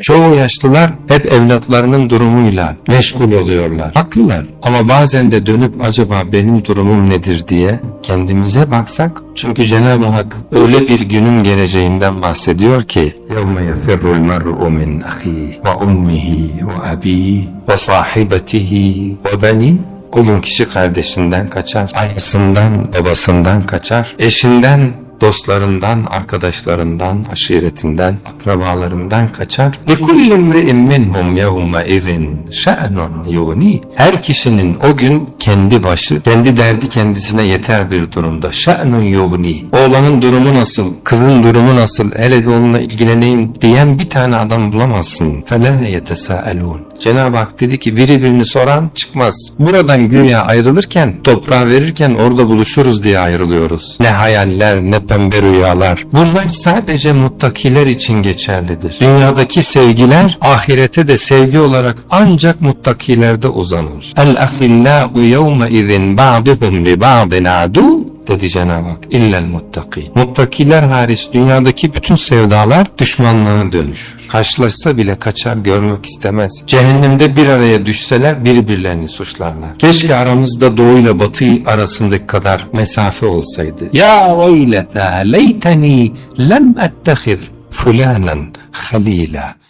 Çoğu yaşlılar hep evlatlarının durumuyla meşgul oluyorlar. Haklılar ama bazen de dönüp acaba benim durumum nedir diye kendimize baksak. Çünkü Cenab-ı Hak öyle bir günün geleceğinden bahsediyor ki يَوْمَ يَفِرُّ الْمَرْءُ مِنْ أَخِيهِ وَأُمِّهِ وَأَبِيهِ وَصَاحِبَتِهِ وَبَنِيهِ o gün kişi kardeşinden kaçar, annesinden, babasından kaçar, eşinden, dostlarından, arkadaşlarından, aşiretinden, akrabalarından kaçar. لِكُلِّ امْرِئٍ مِّنْهُمْ يَوْمَئِذٍ شَأْنٌ يُغْنِي Her kişinin o gün kendi başı, kendi derdi kendisine yeter bir durumda. شَأْنٌ يُغْنِي Oğlanın durumu nasıl, kızın durumu nasıl, hele bir onunla ilgileneyim diyen bir tane adam bulamazsın. فَلَا يَتَسَاءَلُونَ Cenab-ı Hak dedi ki biri birini soran çıkmaz. Buradan güya ayrılırken, toprağa verirken orada buluşuruz diye ayrılıyoruz. Ne hayaller, ne pembe rüyalar. Bunlar sadece muttakiler için geçerlidir. Dünyadaki sevgiler, ahirete de sevgi olarak ancak muttakilerde uzanır. El-ahillâhu yevme izin ba'duhum li ba'din adu dedi Cenab-ı Hak. İllel muttaki. Muttakiler hariç dünyadaki bütün sevdalar düşmanlığa dönüşür. Karşılaşsa bile kaçar görmek istemez. Cehennemde bir araya düşseler birbirlerini suçlarlar. Keşke aramızda doğuyla batı arasındaki kadar mesafe olsaydı. Ya veylete leyteni lem ettehir fulanen halila.